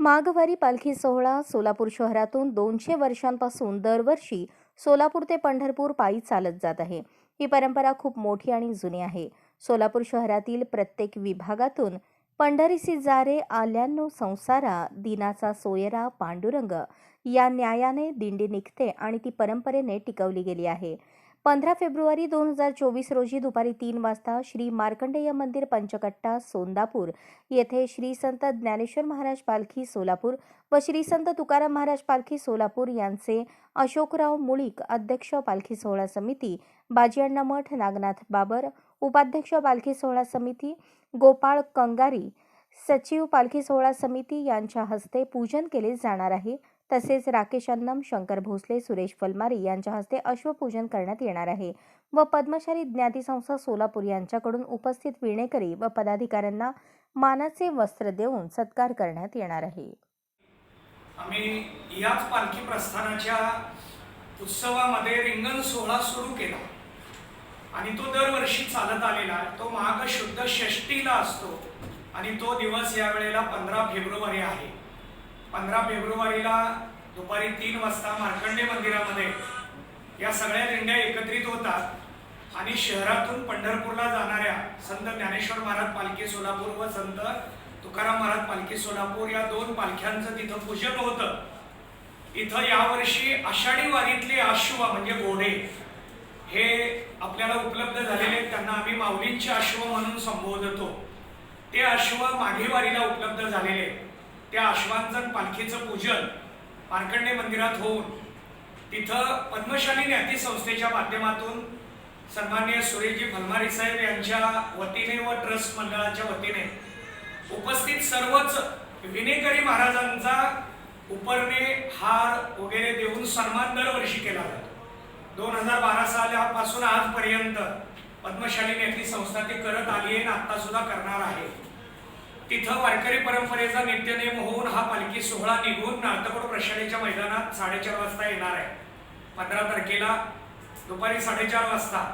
माघवारी पालखी सोहळा सोलापूर शहरातून दोनशे वर्षांपासून दरवर्षी सोलापूर ते पंढरपूर पायी चालत जात आहे. ही परंपरा खूप मोठी आणि जुनी आहे. सोलापूर शहरातील प्रत्येक विभागातून पंढरीसी जारे आल्यानो संसारा दिनाचा सोयरा पांडुरंग या न्यायाने दिंडी निघते आणि ती परंपरेने टिकवली गेली आहे. पंधरा फेब्रुवारी दोन हजार चोवीस रोजी दुपारी तीन वाजता श्री मार्कंडेय मंदिर पंचकट्टा सोंदापूर येथे श्री संत ज्ञानेश्वर महाराज पालखी सोलापूर व श्री संत तुकाराम महाराज पालखी सोलापूर यांचे अशोकराव मुळीक अध्यक्ष पालखी सोहळा समिती बाजीअण्णा मठ नागनाथ बाबर उपाध्यक्ष पालखी सोहळा समिती गोपाळ कंगारी सचिव पालखी सोहळा समिती यांच्या हस्ते पूजन केले जाणार आहे. तसेच राकेश अन्नम शंकर भोसले सुरेश फलमारी यांच्या हस्ते अश्वपूजन करण्यात येणार आहे व पद्मशाली ज्ञाती संस्था सोलापूर यांच्याकडून उपस्थित विणेकरी व पदाधिकाऱ्यांना मानाचे वस्त्र देऊन सत्कार करण्यात येणार आहे. आम्ही याच पालखी प्रस्थानाच्या उत्सवामध्ये रिंगण सोहळा सुरू केला. आणि तो दरवर्षी चालत आलेला आहे तो माघ शुद्ध षष्टीला असतो. आणि तो दिवस यावेळेला पंधरा फेब्रुवारी आहे. पंधरा फेब्रुवारीला दुपारी तीन वाजता मार्कंडे मंदिरामध्ये या सगळ्या दिंड्या एकत्रित होतात आणि शहरातून पंढरपूरला जाणाऱ्या संत ज्ञानेश्वर महाराज पालखी सोलापूर व संत तुकाराम महाराज पालखी सोलापूर या दोन पालख्यांचं तिथं पूजन होतं इथं यावर्षी आषाढी वारीतले अश्व म्हणजे घोडे हे आपल्याला उपलब्ध झालेले आहेत. त्यांना आम्ही माऊलींचे अश्व म्हणून संबोधतो ते अश्व माघेवारीला उपलब्ध झालेले आहेत. त्या अश्वांचं पालखीचं पूजन पारखंडे मंदिरात होऊन तिथं पद्मशाली ज्ञाती संस्थेच्या माध्यमातून सन्मान्य सुरेशजी फलमारी साहेब यांच्या वतीने व ट्रस्ट मंडळाच्या वतीने उपस्थित सर्वच विनेकरी महाराजांचा उपरणे हार वगैरे देऊन सन्मान दरवर्षी केला जातो. दोन हजार बारा सालापासून आजपर्यंत पद्मशाली नेती संस्था ते करत आली आहे आणि आत्तासुद्धा सुद्धा करणार आहे. तिथं वारकरी परंपरेचा नित्यनेम होऊन हा पालखी सोहळा निघून नार्तकोड प्रशालेच्या मैदानात साडेचार वाजता येणार आहे. पंधरा तारखेला दुपारी साडेचार वाजता.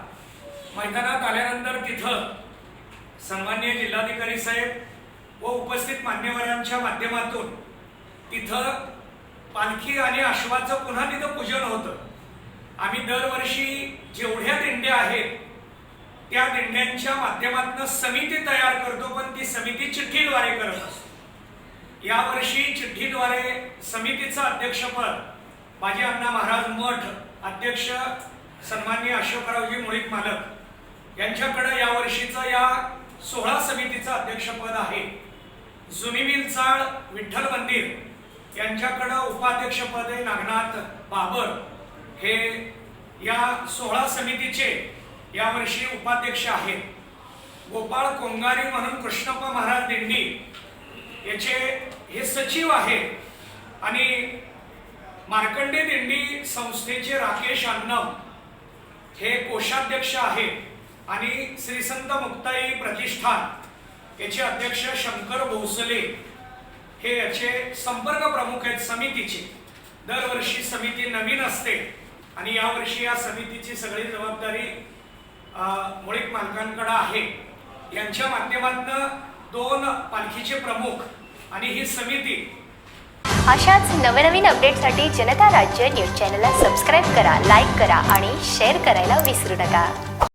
मैदानात आल्यानंतर तिथं सन्मान्य जिल्हाधिकारी साहेब व उपस्थित मान्यवरांच्या माध्यमातून तिथं पालखी आणि अश्वाचं पुन्हा तिथं पूजन होतं. आम्ही दरवर्षी जेवढ्या दिंड्या आहेत त्या दिंड्यांच्या माध्यमातून समिती तयार करतो पण ती समिती चिठ्ठीद्वारे करत असतो. यावर्षी चिठ्ठीद्वारे समितीचं अध्यक्षपद माझे अण्णा महाराज मठ अध्यक्ष सन्मान्य अशोकरावजी मुळीक मालक यांच्याकडे यावर्षीचं या सोहळा समितीचं अध्यक्षपद आहे. जुनी मिलचाळ विठ्ठल मंदिर यांच्याकडं उपाध्यक्षपद आहे नागनाथ बाबर हे या सोहळा समितीचे यावर्षी उपाध्यक्ष आहेत. गोपाळ कोंगारी म्हणून कृष्णप्पा महाराज दिंडी. याचे हे सचिव आहेत. आणि मार्कंडे दिंडी संस्थेचे राकेश अन्नम हे कोषाध्यक्ष आहेत. आणि श्री संत मुक्ताई प्रतिष्ठान याचे अध्यक्ष शंकर भोसले हे याचे संपर्क प्रमुख आहेत समितीचे. दरवर्षी समिती नवीन असते. आणि यावर्षी या समितीची सगळी जबाबदारी मुळीक मालकांकडं आहे. यांच्या माध्यमातून दोन पालखीचे प्रमुख आणि ही समिती. अशाच नवनवीन अपडेटसाठी जनता राज्य न्यूज चॅनलला सबस्क्राईब करा लाईक करा आणि शेअर करायला विसरू नका.